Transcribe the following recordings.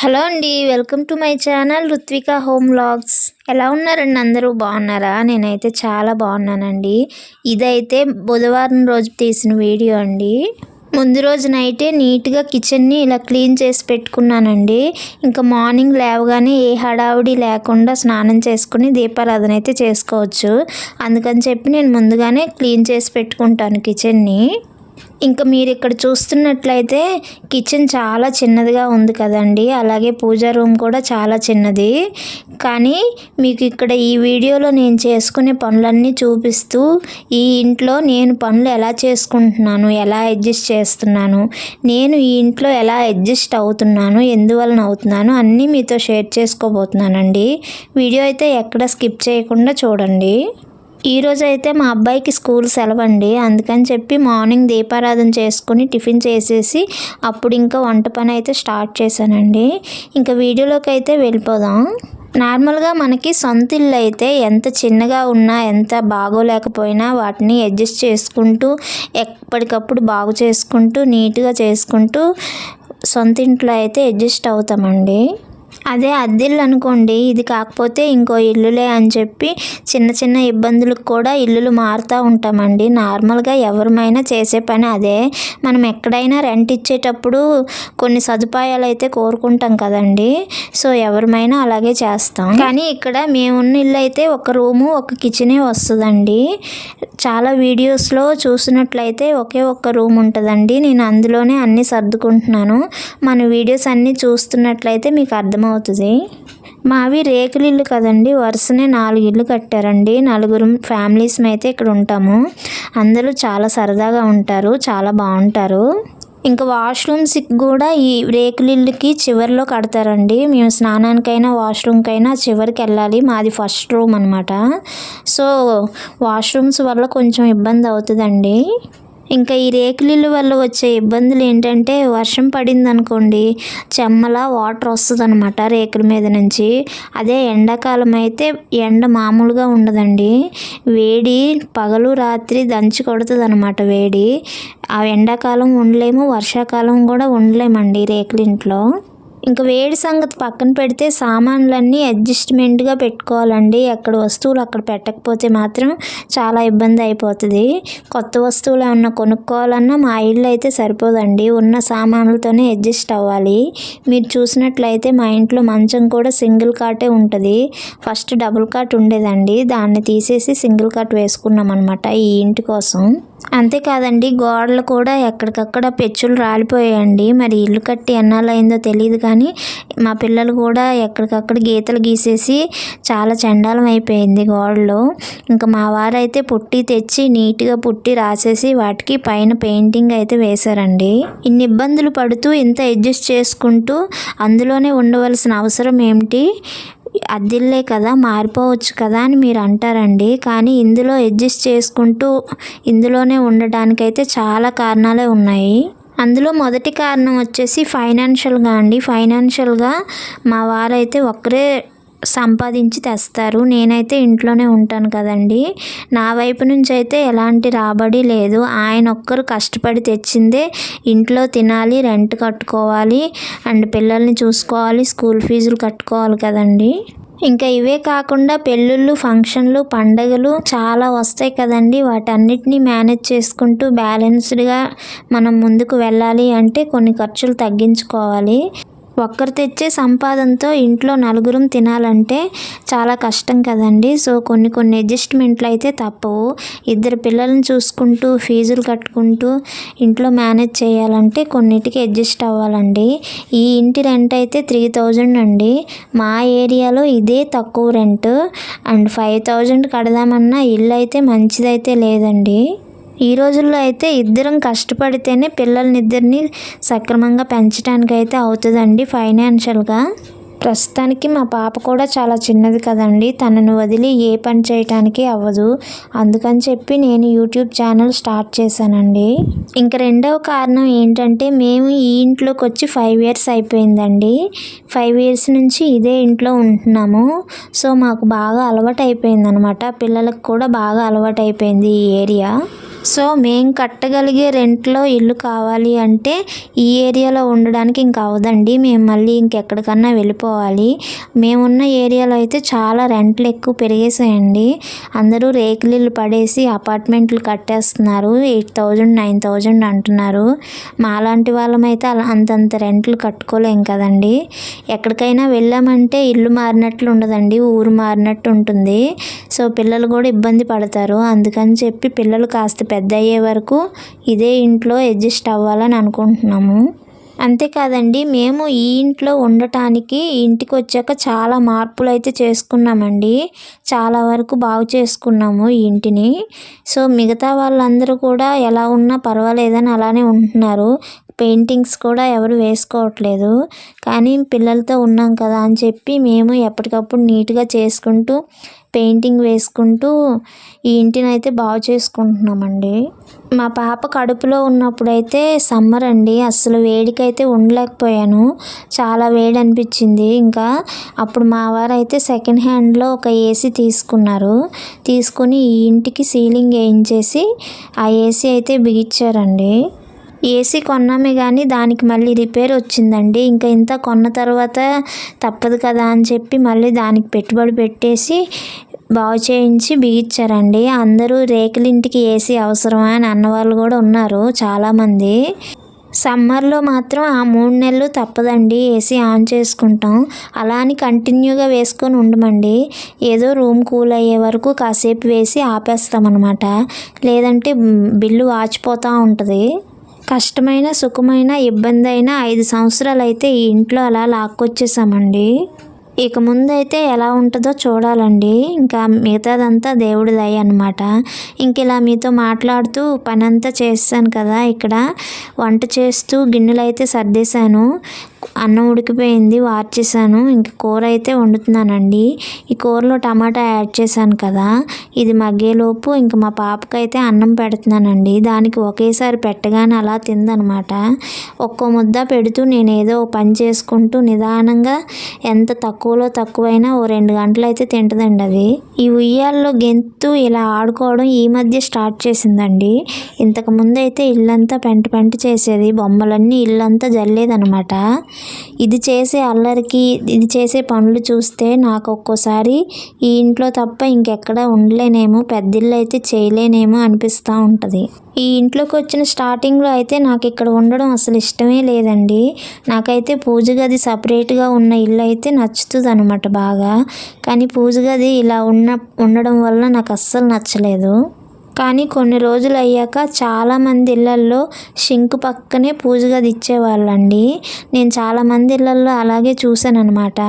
Hello అండి welcome to my channel Ruthvika home vlogs. ఎలా ఉన్నారండి అందరూ? బాగున్నారా? నేనైతే చాలా బాగున్నానండి. ఇదైతే బుధవారం రోజు తీసిన వీడియో అండి. ముందు రోజు నైటే నీట్గా కిచెన్ని ఇలా క్లీన్ చేసి పెట్టుకున్నానండి. ఇంకా మార్నింగ్ లేవగానే ఏ హడావుడి లేకుండా స్నానం చేసుకుని దీపారాధన అయితే చేసుకోవచ్చు. అందుకని చెప్పి నేను ముందుగానే క్లీన్ చేసి పెట్టుకుంటాను కిచెన్ని. ఇంకా మీరు ఇక్కడ చూస్తున్నట్లయితే కిచెన్ చాలా చిన్నదిగా ఉంది కదండి. అలాగే పూజా రూమ్ కూడా చాలా చిన్నది. కానీ మీకు ఇక్కడ ఈ వీడియోలో నేను చేసుకునే పనులన్నీ చూపిస్తూ ఈ ఇంట్లో నేను పనులు ఎలా చేసుకుంటున్నాను ఎలా అడ్జస్ట్ చేస్తున్నాను నేను ఈ ఇంట్లో ఎలా అడ్జస్ట్ అవుతున్నాను ఎందువలన అవుతున్నాను అన్నీ మీతో షేర్ చేసుకోబోతున్నానండి. వీడియో అయితే ఎక్కడ స్కిప్ చేయకుండా చూడండి. ఈరోజు అయితే మా అబ్బాయికి స్కూల్ సెలవండి. అందుకని చెప్పి మార్నింగ్ దీపారాధన చేసుకుని టిఫిన్ చేసేసి అప్పుడు ఇంకా వంట పని అయితే స్టార్ట్ చేశానండి. ఇంకా వీడియోలోకి అయితే వెళ్ళిపోదాం. నార్మల్గా మనకి సొంత ఇల్లు అయితే ఎంత చిన్నగా ఉన్నా ఎంత బాగోలేకపోయినా వాటిని అడ్జస్ట్ చేసుకుంటూ ఎప్పటికప్పుడు బాగు చేసుకుంటూ నీట్గా చేసుకుంటూ సొంత ఇంట్లో అయితే అడ్జస్ట్ అవుతామండి. అదే అద్దెల్లు అనుకోండి. ఇది కాకపోతే ఇంకో ఇల్లులే అని చెప్పి చిన్న చిన్న ఇబ్బందులకు కూడా ఇల్లులు మారుతూ ఉంటామండి. నార్మల్గా ఎవరిమైనా చేసే పని అదే. మనం ఎక్కడైనా రెంట్ ఇచ్చేటప్పుడు కొన్ని సదుపాయాలు అయితే కోరుకుంటాం కదండి. సో ఎవరిమైనా అలాగే చేస్తాం. కానీ ఇక్కడ మేమున్న ఇల్లు అయితే ఒక రూము ఒక కిచెనే వస్తుందండి. చాలా వీడియోస్లో చూసినట్లయితే ఒకే ఒక్క రూమ్ ఉంటుందండి. నేను అందులోనే అన్నీ సర్దుకుంటున్నాను. మన వీడియోస్ అన్నీ చూస్తున్నట్లయితే మీకు అర్థమవుతుంది. మావి రేకులు ఇల్లు కదండి వరుసనే నాలుగు ఇల్లు కట్టారండి. నలుగురు ఫ్యామిలీస్ అయితే ఇక్కడ ఉంటాము. అందరూ చాలా సరదాగా ఉంటారు చాలా బాగుంటారు. ఇంకా వాష్రూమ్స్కి కూడా ఈ రేకులిల్లుకి చివరిలో కడతారండి. మేము స్నానానికైనా వాష్రూమ్కైనా చివరికి వెళ్ళాలి. మాది ఫస్ట్ రూమ్ అనమాట సో వాష్రూమ్స్ వల్ల కొంచెం ఇబ్బంది అవుతుందండి. ఇంకా ఈ రేకులిల్లు వల్ల వచ్చే ఇబ్బందులు ఏంటంటే వర్షం పడింది అనుకోండి చెమ్మల వాటర్ వస్తుంది అనమాట రేకుల మీద నుంచి. అదే ఎండాకాలం అయితే ఎండ మామూలుగా ఉండదండి. వేడి పగలు రాత్రి దంచి కొడుతుంది అనమాట వేడి. ఆ ఎండాకాలం ఉండలేము వర్షాకాలం కూడా ఉండలేమండి రేకులింట్లో. ఇంకా వేడి సంగతి పక్కన పెడితే సామాన్లన్నీ అడ్జస్ట్మెంట్గా పెట్టుకోవాలండి. ఎక్కడ వస్తువులు అక్కడ పెట్టకపోతే మాత్రం చాలా ఇబ్బంది అయిపోతుంది. కొత్త వస్తువులు ఏమన్నా కొనుక్కోవాలన్నా మా ఇల్లు అయితే సరిపోదండి. ఉన్న సామాన్లతోనే అడ్జస్ట్ అవ్వాలి. మీరు చూసినట్లయితే మా ఇంట్లో మంచం కూడా సింగిల్ కాటే ఉంటుంది. ఫస్ట్ డబుల్ కాట్ ఉండేదండి. దాన్ని తీసేసి సింగిల్ కాట్ వేసుకున్నాం అనమాట ఈ ఇంటి కోసం. అంతేకాదండి గోడలు కూడా ఎక్కడికక్కడ పెచ్చులు రాలిపోయాయండి. మరి ఇల్లు కట్టి ఎన్నాళ్ళైందో తెలియదు కానీ మా పిల్లలు కూడా ఎక్కడికక్కడ గీతలు గీసేసి చాలా చండాలం అయిపోయింది గోడలు. ఇంకా మా వారైతే పుట్టి తెచ్చి నీట్గా పుట్టి రాసేసి వాటికి పైన పెయింటింగ్ అయితే వేశారండి. ఇన్ని ఇబ్బందులు పడుతూ ఇంత అడ్జస్ట్ చేసుకుంటూ అందులోనే ఉండవలసిన అవసరం ఏమిటి? అద్దిల్లే కదా మారిపోవచ్చు కదా అని మీరు అంటారండి. కానీ ఇందులో అడ్జస్ట్ చేసుకుంటూ ఇందులోనే ఉండడానికైతే చాలా కారణాలే ఉన్నాయి. అందులో మొదటి కారణం వచ్చేసి ఫైనాన్షియల్గా అండి. ఫైనాన్షియల్గా మా వారైతే ఒక్కరే సంపాదించి తెస్తారు. నేనైతే ఇంట్లోనే ఉంటాను కదండి. నా వైపు నుంచి అయితే ఎలాంటి రాబడి లేదు. ఆయన ఒక్కరు కష్టపడి తెచ్చిందే ఇంట్లో తినాలి రెంట్ కట్టుకోవాలి అండ్ పిల్లల్ని చూసుకోవాలి స్కూల్ ఫీజులు కట్టుకోవాలి కదండి. ఇంకా ఇవే కాకుండా పెళ్ళిళ్ళు ఫంక్షన్లు పండగలు చాలా వస్తాయి కదండి. వాటన్నిటిని మేనేజ్ చేసుకుంటూ బ్యాలెన్స్డ్గా మనం ముందుకు వెళ్ళాలి అంటే కొన్ని ఖర్చులు తగ్గించుకోవాలి. ఒక్కరు తెచ్చే సంపాదనతో ఇంట్లో నలుగురం తినాలంటే చాలా కష్టం కదండి. సో కొన్ని కొన్ని అడ్జస్ట్మెంట్లు అయితే తప్పవు. ఇద్దరు పిల్లల్ని చూసుకుంటూ ఫీజులు కట్టుకుంటూ ఇంట్లో మేనేజ్ చేయాలంటే కొన్నిటికి అడ్జస్ట్ అవ్వాలండి. ఈ ఇంటి రెంట్ అయితే త్రీ థౌజండ్ అండి. మా ఏరియాలో ఇదే తక్కువ రెంట్. అండ్ ఫైవ్ థౌజండ్ కడదామన్నా ఇల్లు అయితే మంచిదైతే లేదండి. ఈ రోజుల్లో అయితే ఇద్దరం కష్టపడితేనే పిల్లల్నిద్దరిని సక్రమంగా పెంచడానికి అయితే అవుతుందండి ఫైనాన్షియల్గా. ప్రస్తుతానికి మా పాప కూడా చాలా చిన్నది కదండి. తనను వదిలి ఏ పని చేయటానికి అవ్వదు. అందుకని చెప్పి నేను యూట్యూబ్ ఛానల్ స్టార్ట్ చేశానండి. ఇంకా రెండవ కారణం ఏంటంటే మేము ఈ ఇంట్లోకి వచ్చి ఫైవ్ ఇయర్స్ అయిపోయిందండి. ఫైవ్ ఇయర్స్ నుంచి ఇదే ఇంట్లో ఉంటున్నాము. సో మాకు బాగా అలవాటు అయిపోయింది అనమాట పిల్లలకు కూడా బాగా అలవాటు అయిపోయింది ఈ ఏరియా. సో మేము కట్టగలిగే రెంట్లో ఇల్లు కావాలి అంటే ఈ ఏరియాలో ఉండడానికి ఇంకా అవదండి. మేము మళ్ళీ ఇంకెక్కడికన్నా వెళ్ళిపోవాలి. మేమున్న ఏరియాలో అయితే చాలా రెంట్లు ఎక్కువ పెరిగేసాయండి. అందరూ రేకులిల్లు పడేసి అపార్ట్మెంట్లు కట్టేస్తున్నారు. ఎయిట్ థౌజండ్ నైన్ థౌజండ్ అంటున్నారు. మాలాంటి వాళ్ళమైతే అలా అంతంత రెంట్లు కట్టుకోలేం కదండి. ఎక్కడికైనా వెళ్ళామంటే ఇల్లు మారినట్లు ఉండదండి. ఊరు మారినట్టు ఉంటుంది. సో పిల్లలు కూడా ఇబ్బంది పడతారు. అందుకని చెప్పి పిల్లలు కాస్త పెద్ద అయ్యే వరకు ఇదే ఇంట్లో అడ్జస్ట్ అవ్వాలని అనుకుంటున్నాము. అంతేకాదండి మేము ఈ ఇంట్లో ఉండటానికి ఇంటికి వచ్చాక చాలా మార్పులు అయితే చేసుకున్నామండి. చాలా వరకు బాగు చేసుకున్నాము ఈ ఇంటిని. సో మిగతా వాళ్ళందరూ కూడా ఎలా ఉన్నా పర్వాలేదని అలానే ఉంటున్నారు. పెయింటింగ్స్ కూడా ఎవరు వేసుకోవట్లేదు. కానీ పిల్లలతో ఉన్నాం కదా అని చెప్పి మేము ఎప్పటికప్పుడు నీట్గా చేసుకుంటూ పెయింటింగ్ వేసుకుంటూ ఈ ఇంటిని అయితే బాగు చేసుకుంటున్నామండి. మా పాప కడుపులో ఉన్నప్పుడైతే సమ్మర్ అండి. అసలు వేడికైతే ఉండలేకపోయాను. చాలా వేడి అనిపించింది. ఇంకా అప్పుడు మా వారు అయితే సెకండ్ హ్యాండ్లో ఒక ఏసీ తీసుకున్నారు. తీసుకొని ఈ ఇంటికి సీలింగ్ వేయించేసి ఆ ఏసీ అయితే బిగించారండి. ఏసీ కొన్నామే కానీ దానికి మళ్ళీ రిపేర్ వచ్చిందండి. ఇంకా ఇంత కొన్న తర్వాత తప్పదు కదా అని చెప్పి మళ్ళీ దానికి పెట్టుబడి పెట్టేసి బాగు చేయించి బిగించారండి. అందరూ రేకులింటికి ఏసీ అవసరమా అని అన్నవాళ్ళు కూడా ఉన్నారు చాలామంది. సమ్మర్లో మాత్రం ఆ మూడు నెలలు తప్పదండి. ఏసీ ఆన్ చేసుకుంటాం. అలా అని కంటిన్యూగా వేసుకొని ఉండమండి. ఏదో రూమ్ కూల్ అయ్యే వరకు కాసేపు వేసి ఆపేస్తామన్నమాట. లేదంటే బిల్లు వాచిపోతూ ఉంటుంది. కష్టమైన సుఖమైన ఇబ్బంది అయినా ఐదు సంవత్సరాలు అయితే ఈ ఇంట్లో అలా లాక్కొచ్చేసామండి. ఇక ముందైతే ఎలా ఉంటుందో చూడాలండి. ఇంకా మిగతాదంతా దేవుడి దయ అనమాట ఇంక ఇలా మీతో మాట్లాడుతూ పనంతా చేస్తాను కదా ఇక్కడ. వంట చేస్తూ గిన్నెలు అయితే సర్దేశాను. అన్నం ఉడికిపోయింది వార్చేసాను ఇంక కూర అయితే వండుతున్నానండి. ఈ కూరలో టమాటా యాడ్ చేశాను కదా ఇది మగ్గేలోపు ఇంక మా పాపకైతే అన్నం పెడుతున్నానండి. దానికి ఒకేసారి పెట్టగానే అలా తిందనమాట. ఒక్కో ముద్ద పెడుతూ నేను ఏదో పని చేసుకుంటూ నిదానంగా ఎంత తక్కువలో తక్కువైనా ఓ రెండు గంటలు అయితే తింటుందండి అది. ఈ ఉయ్యాల్లో గెంతు ఇలా ఆడుకోవడం ఈ మధ్య స్టార్ట్ చేసిందండి. ఇంతకుముందు అయితే ఇల్లంతా పెంట పెంట చేసేది బొమ్మలన్నీ ఇల్లంతా జల్లేదనమాట. ఇది చేసే అల్లరికి ఇది చేసే పనులు చూస్తే నాకు ఒక్కోసారి ఈ ఇంట్లో తప్ప ఇంకెక్కడ ఉండలేనేమో పెద్దిళ్ళు అయితే చేయలేనేమో అనిపిస్తూ ఉంటుంది. ఈ ఇంట్లోకి వచ్చిన స్టార్టింగ్లో అయితే నాకు ఇక్కడ ఉండడం అసలు ఇష్టమే లేదండి. నాకైతే పూజ గది సపరేట్గా ఉన్న ఇల్లు అయితే నచ్చుతుంది అనమాట బాగా. కానీ పూజ గది ఇలా ఉన్న ఉండడం వల్ల నాకు అస్సలు నచ్చలేదు. కానీ కొన్ని రోజులు అయ్యాక చాలామంది ఇళ్ళల్లో షింక్ పక్కనే పూజ గది ఇచ్చేవాళ్ళండి. నేను చాలామంది ఇళ్ళల్లో అలాగే చూశాను అనమాట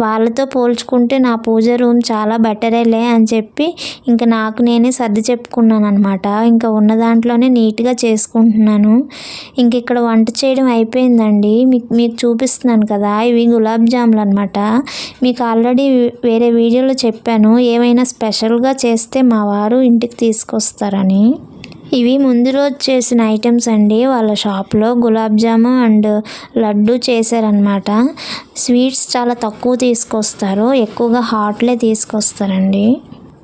వాళ్ళతో పోల్చుకుంటే నా పూజ రూమ్ చాలా బెటరేలే అని చెప్పి ఇంకా నాకు నేనే సర్ది చెప్పుకున్నాను అనమాట ఇంకా ఉన్న దాంట్లోనే నీట్గా చేసుకుంటున్నాను. ఇంక ఇక్కడ వంట చేయడం అయిపోయిందండి. మీకు మీకు చూపిస్తున్నాను కదా ఇవి గులాబ్ జాములు అనమాట మీకు ఆల్రెడీ వేరే వీడియోలో చెప్పాను. ఏమైనా స్పెషల్గా చేస్తే మా వారు ఇంటికి తీసుకో తీసుకొస్తారని ఇవి ముందు రోజు చేసిన ఐటమ్స్ అండి. వాళ్ళ షాప్లో గులాబ్ జాము అండ్ లడ్డు చేశారనమాట స్వీట్స్ చాలా తక్కువ తీసుకొస్తారు. ఎక్కువగా హాట్లే తీసుకొస్తారండి.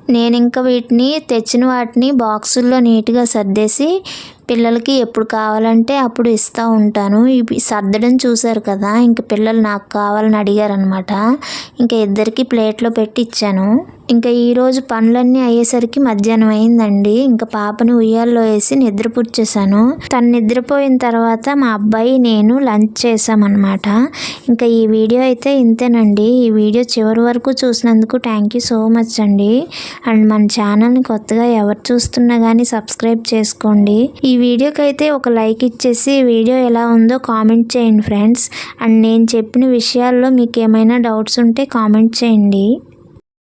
నేను ఇంకా వీటిని తెచ్చిన వాటిని బాక్సుల్లో నీట్గా సర్దేసి పిల్లలకి ఎప్పుడు కావాలంటే అప్పుడు ఇస్తూ ఉంటాను. ఇవి సర్దడం చూశారు కదా ఇంక పిల్లలు నాకు కావాలని అడిగారనమాట ఇంకా ఇద్దరికి ప్లేట్లో పెట్టి ఇచ్చాను. ఇంకా ఈరోజు పనులన్నీ అయ్యేసరికి మధ్యాహ్నం అయిందండి. ఇంకా పాపని ఉయ్యాల్లో వేసి నిద్రపుచ్చేసాను. తను నిద్రపోయిన తర్వాత మా అబ్బాయి నేను లంచ్ చేసామన్నమాట ఇంకా ఈ వీడియో అయితే ఇంతేనండి. ఈ వీడియో చివరి వరకు చూసినందుకు థ్యాంక్ యూ సో మచ్ అండి. అండ్ మన ఛానల్ని కొత్తగా ఎవరు చూస్తున్నా కానీ సబ్స్క్రైబ్ చేసుకోండి. ఈ వీడియోకి అయితే ఒక లైక్ ఇచ్చేసి వీడియో ఎలా ఉందో కామెంట్ చేయండి ఫ్రెండ్స్ అండ్ నేను చెప్పిన విషయాల్లో మీకు ఏమైనా డౌట్స్ ఉంటే కామెంట్ చేయండి.